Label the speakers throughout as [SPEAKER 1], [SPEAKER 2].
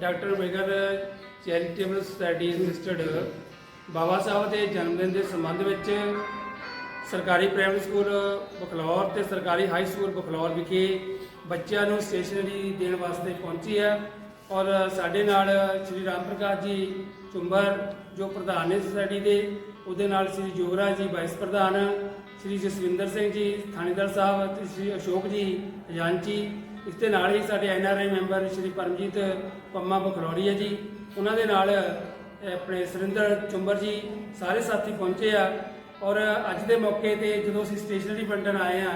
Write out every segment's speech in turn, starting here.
[SPEAKER 1] Doctor Ambedkar charitable society registered Baba Sahib ਦੇ ਜਨਮ ਦਿਨ ਦੇ ਸੰਬੰਧ ਵਿੱਚ ਸਰਕਾਰੀ ਪ੍ਰਾਇਮਰੀ ਸਕੂਲ ਬਖਲੌਰ ਤੇ ਸਰਕਾਰੀ ਹਾਈ ਸਕੂਲ ਬਖਲੌਰ ਵਿਖੇ ਬੱਚਿਆਂ ਨੂੰ ਸਟੇਸ਼ਨਰੀ ਦੇਣ ਵਾਸਤੇ ਪਹੁੰਚੀ ਹੈ ਔਰ ਸਾਡੇ ਨਾਲ ਸ਼੍ਰੀ ਰਾਮ ਪ੍ਰਕਾਸ਼ ਜੀ ਚੁੰਬਰ, ਜੋ ਪ੍ਰਧਾਨ ਨੇ ਸੁਸਾਇਟੀ ਦੇ, ਉਹਦੇ ਨਾਲ ਸ਼੍ਰੀ ਜੋਗਰਾਜ ਜੀ ਵਾਈਸ ਪ੍ਰਧਾਨ, ਸ਼੍ਰੀ ਜਸਵਿੰਦਰ ਸਿੰਘ ਜੀ ਥਾਣੇਦਾਰ ਸਾਹਿਬ ਤੇ ਸ਼੍ਰੀ ਅਸ਼ੋਕ ਜੀ ਖਜ਼ਾਨਚੀ ਇਸ ਦੇ ਨਾਲ ਹੀ ਸਾਡੇ N R I member Shri Paramjit Pamma Bakhrauri ਹੈ ਜੀ, ਉਹਨਾਂ ਦੇ ਨਾਲ ਆਪਣੇ ਸੁਰਿੰਦਰ ਚੁੰਬਰ ਜੀ ਸਾਰੇ ਸਾਥੀ ਪਹੁੰਚੇ ਆ। ਔਰ ਅੱਜ ਦੇ ਮੌਕੇ ਤੇ ਜਦੋਂ ਅਸੀਂ ਸਟੇਸ਼ਨਰੀ ਵੰਡਣ ਆਏ ਆ,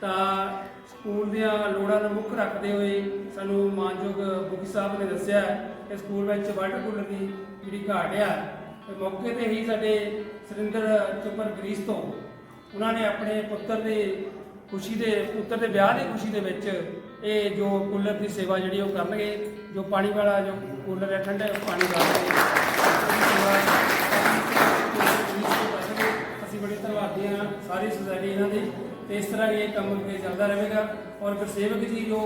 [SPEAKER 1] ਤਾਂ ਸਕੂਲ ਦੀਆਂ ਲੋੜਾਂ ਨੂੰ ਮੁੱਖ ਰੱਖਦੇ ਹੋਏ ਸਾਨੂੰ ਮਾਨਯੋਗ ਮੁਖੀ ਸਾਹਿਬ ਨੇ ਦੱਸਿਆ ਕਿ ਸਕੂਲ ਵਿੱਚ ਵਾਟਰ ਕੂਲਰ ਦੀ ਜਿਹੜੀ ਘਾਟ ਆ, ਤੇ ਮੌਕੇ ਤੇ ਹੀ ਸਾਡੇ ਸੁਰਿੰਦਰ ਚੁੰਬਰ ਗਰੀਸ ਤੋਂ ਉਹਨਾਂ ਨੇ ਆਪਣੇ ਪੁੱਤਰ ਦੇ ਖੁਸ਼ੀ ਦੇ, ਪੁੱਤਰ ਦੇ ਵਿਆਹ ਦੀ ਖੁਸ਼ੀ ਦੇ ਵਿੱਚ ਇਹ ਜੋ ਕੂਲਰ ਦੀ ਸੇਵਾ ਜਿਹੜੀ ਉਹ ਕਰਨਗੇ, ਜੋ ਪਾਣੀ ਵਾਲਾ ਜੋ ਕੂਲਰ ਹੈ, ਠੰਡਾ ਪਾਣੀ ਵਾਲਾ ਅਸੀਂ ਬੜੇ ਧੰਨਵਾਦੀ ਹਾਂ ਸਾਰੀ ਸੁਸਾਇਟੀ ਇਹਨਾਂ ਦੀ, ਤੇ ਇਸ ਤਰ੍ਹਾਂ ਹੀ ਇਹ ਕੰਮ ਅੱਗੇ ਚੱਲਦਾ ਰਹੇਗਾ। ਔਰ ਗੁਰਸੇਵਕ ਜੀ ਜੋ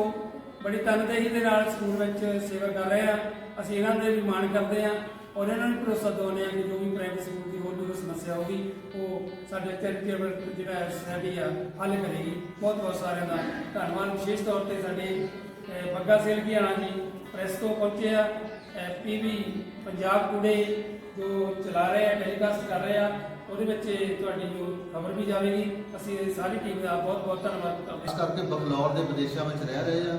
[SPEAKER 1] ਬੜੀ ਤਨਦੇਹੀ ਦੇ ਨਾਲ ਸਕੂਲ ਵਿੱਚ ਸੇਵਾ ਕਰ ਰਹੇ ਆ, ਅਸੀਂ ਇਹਨਾਂ ਦੇ ਵੀ ਮਾਣ ਕਰਦੇ ਆ ਔਰ ਇਹਨਾਂ ਨੂੰ ਭਰੋਸਾ ਦਿਵਾਉਂਦੇ ਹਾਂ ਕਿ ਜੋ ਵੀ ਪ੍ਰਾਈਵੇਟ ਸਕੂਲ ਦੀ ਹੋਰ ਵੀ ਕੋਈ ਸਮੱਸਿਆ ਹੋਊਗੀ, ਉਹ ਸਾਡੇ ਚੈਰੀਟੇਬਲ ਜਿਹੜਾ ਸੁਸਾਇਟੀ ਆ, ਹੱਲ ਕਰੇਗੀ। ਬਹੁਤ ਬਹੁਤ ਸਾਰਿਆਂ ਦਾ ਧੰਨਵਾਦ। ਵਿਸ਼ੇਸ਼ ਤੌਰ ਤੇ ਸਾਡੇ ਬੱਗਾ ਸੇਲਕੀਆਣਾ ਜੀ? ਪ੍ਰੈਸ ਤੋਂ ਪਹੁੰਚੇ ਆ ਪੀਵੀ ਪੰਜਾਬ ਟੂਡੇ ਜੋ ਚਲਾ ਰਹੇ ਆ, ਟੈਲੀਕਾਸਟ ਕਰ ਰਹੇ ਆ, ਉਹਦੇ ਵਿੱਚ ਤੁਹਾਡੀ ਜੋ ਖਬਰ ਵੀ ਜਾਵੇਗੀ। ਅਸੀਂ ਸਾਰੀ ਟੀਮ ਦਾ ਬਹੁਤ ਬਹੁਤ ਧੰਨਵਾਦ ਕਰਦੇ
[SPEAKER 2] ਖਾਸ
[SPEAKER 1] ਹਾਂ
[SPEAKER 2] ਕਰਕੇ ਬੰਗਲੌਰ ਦੇ ਵਿਦੇਸ਼ਾਂ ਵਿੱਚ ਰਹਿ ਰਹੇ ਆ।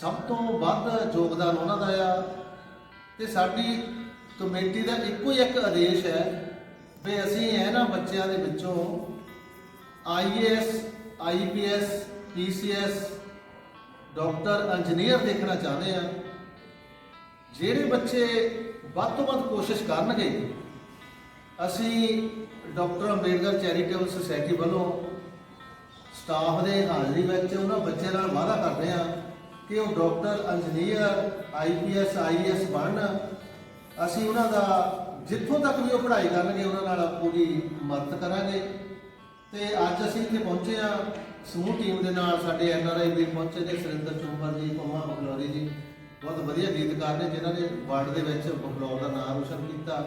[SPEAKER 2] ਸਭ ਤੋਂ ਵੱਧ ਯੋਗਦਾਨ ਉਹਨਾਂ ਦਾ ਆ। ਤੇ ਸਾਡੀ ਕਮੇਟੀ ਦਾ ਇੱਕੋ ਹੀ ਇੱਕ ਆਦੇਸ਼ ਹੈ ਵੀ ਅਸੀਂ ਇਹਨਾਂ ਬੱਚਿਆਂ ਦੇ ਵਿੱਚੋਂ IAS IPS PCS doctor, engineer ਦੇਖਣਾ ਚਾਹੁੰਦੇ ਆ, ਜਿਹੜੇ ਬੱਚੇ ਵੱਧ ਤੋਂ ਵੱਧ ਕੋਸ਼ਿਸ਼ ਕਰਨਗੇ, ਅਸੀਂ ਡਾਕਟਰ ਅੰਬੇਡਕਰ ਚੈਰੀਟੇਬਲ ਸੁਸਾਇਟੀ ਵੱਲੋਂ ਸਟਾਫ ਦੇ ਹਾਜ਼ਰੀ ਵਿੱਚ ਉਹਨਾਂ ਬੱਚਿਆਂ ਨਾਲ ਵਾਅਦਾ ਕਰਦੇ ਆ ਕਿ ਉਹ ਡਾਕਟਰ, ਇੰਜੀਨੀਅਰ ਆਈਪੀਐਸ ਆਈਐਸ ਬਣਨ ਅਸੀਂ ਉਹਨਾਂ ਦਾ ਜਿੱਥੋਂ ਤੱਕ ਵੀ ਉਹ ਪੜ੍ਹਾਈ ਕਰਨਗੇ, ਉਹਨਾਂ ਨਾਲ ਪੂਰੀ ਮਦਦ ਕਰਾਂਗੇ। ਤੇ ਅੱਜ ਅਸੀਂ ਇੱਥੇ ਪਹੁੰਚੇ ਆ ਸਮੂਹ ਟੀਮ ਦੇ ਨਾਲ ਸਾਡੇ ਐੱਨ ਆਰ ਆਈ ਵੀ ਪਹੁੰਚੇ ਨੇ, ਸੁਰਿੰਦਰ ਚੁੰਬਰ ਜੀ, ਪੰਮਾ ਬਖਲੌਰੀ ਜੀ। ਬਹੁਤ ਵਧੀਆ ਗੀਤਕਾਰ ਨੇ, ਜਿਨ੍ਹਾਂ ਨੇ ਵਰਲਡ ਦੇ ਵਿੱਚ ਬਖਲੌਰ ਦਾ ਨਾਮ ਰੋਸ਼ਨ ਕੀਤਾ।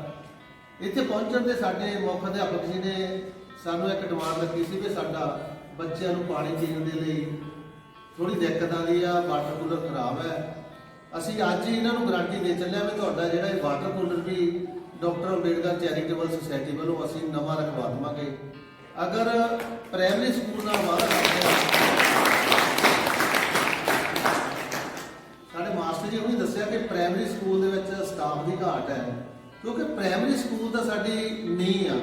[SPEAKER 2] ਇੱਥੇ ਪਹੁੰਚਣ ਦੇ ਸਾਡੇ ਮੁੱਖ ਅਧਿਆਪਕ ਜੀ ਨੇ ਸਾਨੂੰ ਇੱਕ ਡਿਮਾਂਡ ਰੱਖੀ ਸੀ ਕਿ ਸਾਡਾ ਬੱਚਿਆਂ ਨੂੰ ਪਾਣੀ ਪੀਣ ਦੇ ਲਈ ਥੋੜੀ ਦਿੱਕਤ ਆਉਂਦੀ ਆ, ਵਾਟਰ ਕੂਲਰ ਖਰਾਬ ਹੈ। ਅਸੀਂ ਅੱਜ ਹੀ ਇਹਨਾਂ ਨੂੰ ਗਾਰੰਟੀ ਦੇ ਚੱਲਿਆ ਵੀ ਤੁਹਾਡਾ ਜਿਹੜਾ ਇਹ ਵਾਟਰ ਕੂਲਰ ਵੀ ਡਾਕਟਰ ਅੰਬੇਡਕਰ ਚੈਰੀਟੇਬਲ ਸੁਸਾਇਟੀ ਵੱਲੋਂ ਅਸੀਂ ਨਵਾਂ ਰਖਵਾ ਦੇਵਾਂਗੇ। ਅਗਰ ਪ੍ਰਾਇਮਰੀ ਸਕੂਲ ਨਾਲ ਵਾਅਦਾ ਕਰਦੇ ਸਾਡੇ ਮਾਸਟਰ ਜੀ ਉਹਨੇ ਦੱਸਿਆ ਕਿ ਪ੍ਰਾਇਮਰੀ ਸਕੂਲ ਦੇ ਵਿੱਚ ਸਟਾਫ ਦੀ ਘਾਟ ਹੈ, ਕਿਉਂਕਿ ਪ੍ਰਾਇਮਰੀ ਸਕੂਲ ਤਾਂ ਸਾਡੀ ਨੀਂਹ ਆ।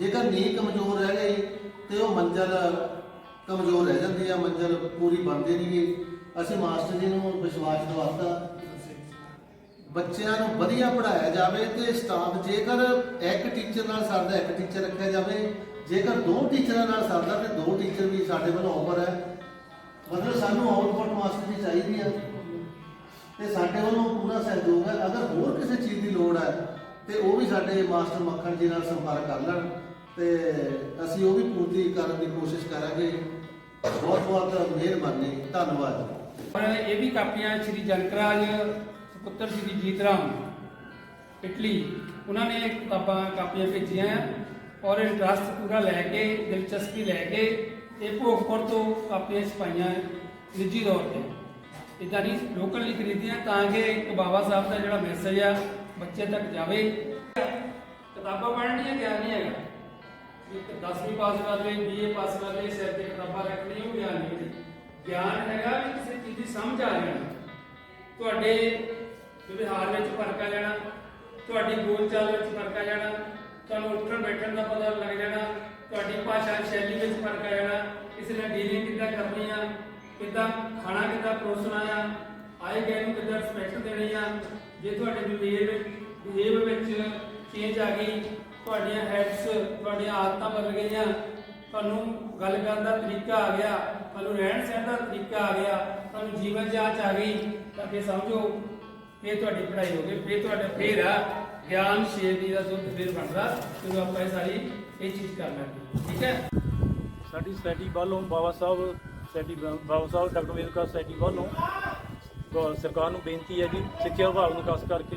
[SPEAKER 2] ਜੇਕਰ ਨੀਂਹ ਕਮਜ਼ੋਰ ਰਹਿ ਗਈ ਤੇ ਉਹ ਮੰਜ਼ਲ ਕਮਜ਼ੋਰ ਰਹਿ ਜਾਂਦੀ ਆ, ਮੰਜ਼ਲ ਪੂਰੀ ਬਣਦੀ ਨਹੀਂ ਗੀ। ਅਸੀਂ ਮਾਸਟਰ ਜੀ ਨੂੰ ਵਿਸ਼ਵਾਸ ਦਿਵਾਤਾ। ਬੱਚਿਆਂ ਨੂੰ ਵਧੀਆ ਪੜ੍ਹਾਇਆ ਜਾਵੇ ਤੇ ਸਟਾਫ ਜੇਕਰ ਇੱਕ ਟੀਚਰ ਨਾਲ ਸਰਦਾ ਇੱਕ ਟੀਚਰ ਰੱਖਿਆ ਜਾਵੇ, ਜੇਕਰ ਦੋ ਟੀਚਰਾਂ ਨਾਲ ਸਰਦਾ ਤੇ ਦੋ ਟੀਚਰ ਵੀ ਸਾਡੇ ਵੱਲੋਂ ਆਫਰ ਹੈ। ਮਤਲਬ ਸਾਨੂੰ ਆਊਟਪੁੱਟ ਮਾਸਟਰ ਜੀ ਚਾਹੀਦੀ ਆ। ਤੇ ਸਾਡੇ ਵੱਲੋਂ ਪੂਰਾ ਸਹਿਯੋਗ ਹੈ। ਅਗਰ ਹੋਰ ਕਿਸੇ ਚੀਜ਼ ਦੀ ਲੋੜ ਹੈ, ਤੇ ਉਹ ਵੀ ਸਾਡੇ ਮਾਸਟਰ ਮੱਖਣ ਜੀ ਨਾਲ ਸੰਪਰਕ ਕਰ ਲੈਣ। ਤੇ ਅਸੀਂ ਉਹ ਵੀ ਪੂਰਤੀ ਕਰਨ ਦੀ ਕੋਸ਼ਿਸ਼ ਕਰਾਂਗੇ। ਬਹੁਤ ਬਹੁਤ ਮਿਹਰਬਾਨੀ। ਧੰਨਵਾਦ।
[SPEAKER 1] ਔਰ ਇਹ ਵੀ ਕਾਪੀਆਂ ਸ਼੍ਰੀ ਜਨਕਰਾਜ ਸੁਪੁੱਤਰ ਸ਼੍ਰੀ ਜੀਤਰਾਮ ਇਟਲੀ, ਉਹਨਾਂ ਨੇ ਕਿਤਾਬਾਂ ਕਾਪੀਆਂ ਭੇਜੀਆਂ ਔਰ ਇੰਟਰਸਟ ਪੂਰਾ ਲੈ ਕੇ, ਦਿਲਚਸਪੀ ਲੈ ਕੇ ਇਹ ਭੋਗਪੁਰ ਤੋਂ ਕਾਪੀਆਂ ਛਪਾਈਆਂ ਨਿੱਜੀ ਤੌਰ ਤੇ। ਇਦਾਂ ਨਹੀਂ ਲੋਕਲ ਨਹੀਂ ਖਰੀਦੀਆਂ ਤਾਂ ਕਿ ਇੱਕ ਬਾਬਾ ਸਾਹਿਬ ਦਾ ਜਿਹੜਾ ਮੈਸੇਜ ਆ, ਬੱਚੇ ਤੱਕ ਜਾਵੇ। ਕਿਤਾਬਾਂ ਪੜ੍ਹਨੀਆਂ ਗਿਆਨ ਨਹੀਂ ਹੈਗਾ। ਇੱਕ 10ਵੀਂ ਪਾਸ ਕਰ ਲਈ ਬੀਏ ਪਾਸ ਕਰ ਲਈ, ਸਿਰ ਤੇ ਕਿਤਾਬਾਂ ਰੱਖਣੀ ਉਹ ਗਿਆਨ ਨਹੀਂ। ਗਿਆਨ ਹੈਗਾ ਵੀ ਦੀ ਸਮਝ ਆ ਜਾਣਾ। ਤੁਹਾਡੇ ਵਿਵਹਾਰ ਵਿੱਚ ਫ਼ਰਕ ਆ ਜਾਣਾ, ਤੁਹਾਡੀ ਬੋਲਚਾਲ ਵਿੱਚ ਫ਼ਰਕ ਆ ਜਾਣਾ, ਤੁਹਾਨੂੰ ਉੱਠਣ ਬੈਠਣ ਦਾ ਪਤਾ ਲੱਗ ਜਾਣਾ, ਤੁਹਾਡੀ ਭਾਸ਼ਾ ਸ਼ੈਲੀ ਵਿੱਚ ਫ਼ਰਕ ਆ ਜਾਣਾ ਕਿਸੇ ਨਾਲ ਡੀਲਿੰਗ ਕਿੱਦਾਂ ਕਰਨੀ ਆ, ਕਿੱਦਾਂ ਖਾਣਾ ਕਿੱਦਾਂ ਪਰੋਸਣਾ ਆ, ਆਏ ਗਏ ਨੂੰ ਕਿੱਦਾਂ ਰਿਸਪੈਕਟ ਦੇਣੀ ਆ, ਜੇ ਤੁਹਾਡੇ ਬਿਹੇਵ ਬਿਹੇਵ ਵਿੱਚ ਚੇਂਜ ਆ ਗਈ, ਤੁਹਾਡੀਆਂ ਹੈਡਸ ਤੁਹਾਡੀਆਂ ਆਦਤਾਂ ਬਦਲ ਗਈਆਂ, ਤੁਹਾਨੂੰ ਗੱਲ ਕਰਨ ਦਾ ਤਰੀਕਾ ਆ ਗਿਆ, ਤੁਹਾਨੂੰ ਰਹਿਣ ਸਹਿਣ ਦਾ ਤਰੀਕਾ ਆ ਗਿਆ ਤੁਹਾਨੂੰ ਜੀਵਨ ਜਾਂਚ ਆ ਗਈ, ਤਾਂ ਫਿਰ ਸਮਝੋ, ਫਿਰ ਤੁਹਾਡੀ ਪੜ੍ਹਾਈ ਹੋ ਗਈ, ਫਿਰ ਤੁਹਾਡਾ ਫੇਰ ਆ ਗਿਆਨ ਸ਼ੇਰੀ ਦਾ ਦੁੱਧ ਫਿਰ ਬਣਦਾ, ਜਦੋਂ ਆਪਾਂ ਇਹ ਸਾਰੀ ਇਹ ਚੀਜ਼ ਕਰ ਲਾਂਗੇ ਠੀਕ ਹੈ?
[SPEAKER 3] ਸਾਡੀ ਸੋਸਾਇਟੀ ਵੱਲੋਂ ਬਾਬਾ ਸਾਹਿਬ ਸੋਸਾਇਟੀ ਬਾਬਾ ਸਾਹਿਬ, ਡਾਕਟਰ ਵੇਦਕਾ ਸੋਸਾਇਟੀ ਵੱਲੋਂ ਸਰਕਾਰ ਨੂੰ ਬੇਨਤੀ ਹੈ ਜੀ, ਸਿੱਖਿਆ ਵਿਭਾਗ ਨੂੰ ਖਾਸ ਕਰਕੇ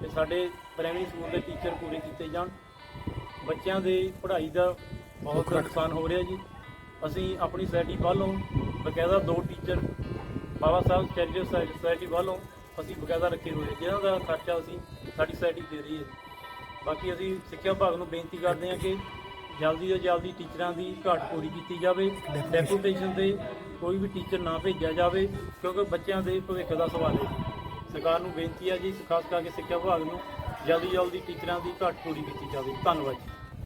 [SPEAKER 3] ਕਿ ਸਾਡੇ ਪ੍ਰਾਇਮਰੀ ਸਕੂਲ ਦੇ ਟੀਚਰ ਪੂਰੇ ਕੀਤੇ ਜਾਣ। ਬੱਚਿਆਂ ਦੇ ਪੜ੍ਹਾਈ ਦਾ ਬਹੁਤ ਨੁਕਸਾਨ ਹੋ ਰਿਹਾ ਜੀ। ਅਸੀਂ ਆਪਣੀ ਸੋਸਾਇਟੀ ਵੱਲੋਂ ਬਕਾਇਦਾ ਦੋ teacher Baba Sahib charitable society ਵੱਲੋਂ ਅਸੀਂ ਬਕਾਇਦਾ ਰੱਖੇ ਹੋਏ ਜਿਹਨਾਂ ਦਾ ਖਰਚਾ ਅਸੀਂ ਸਾਡੀ ਸੋਸਾਇਟੀ ਦੇ ਰਹੀ ਹੈ। ਬਾਕੀ ਅਸੀਂ ਸਿੱਖਿਆ ਵਿਭਾਗ ਨੂੰ ਬੇਨਤੀ ਕਰਦੇ ਹਾਂ ਕਿ ਜਲਦੀ ਤੋਂ ਜਲਦੀ ਟੀਚਰਾਂ ਦੀ ਘਾਟ ਪੂਰੀ ਕੀਤੀ ਜਾਵੇ। ਡੈਪੂਟੇਸ਼ਨ ਤੇ ਕੋਈ ਵੀ ਟੀਚਰ ਨਾ ਭੇਜਿਆ ਜਾਵੇ, ਕਿਉਂਕਿ ਬੱਚਿਆਂ ਦੇ ਭਵਿੱਖ ਦਾ ਸਵਾਲ ਹੈ। ਸਰਕਾਰ ਨੂੰ ਬੇਨਤੀ ਹੈ ਜੀ, ਖਾਸ ਕਰਕੇ ਸਿੱਖਿਆ ਵਿਭਾਗ ਨੂੰ ਜਲਦੀ ਜਲਦੀ ਟੀਚਰਾਂ ਦੀ ਘਾਟ ਪੂਰੀ ਕੀਤੀ ਜਾਵੇ। ਧੰਨਵਾਦ ਜੀ।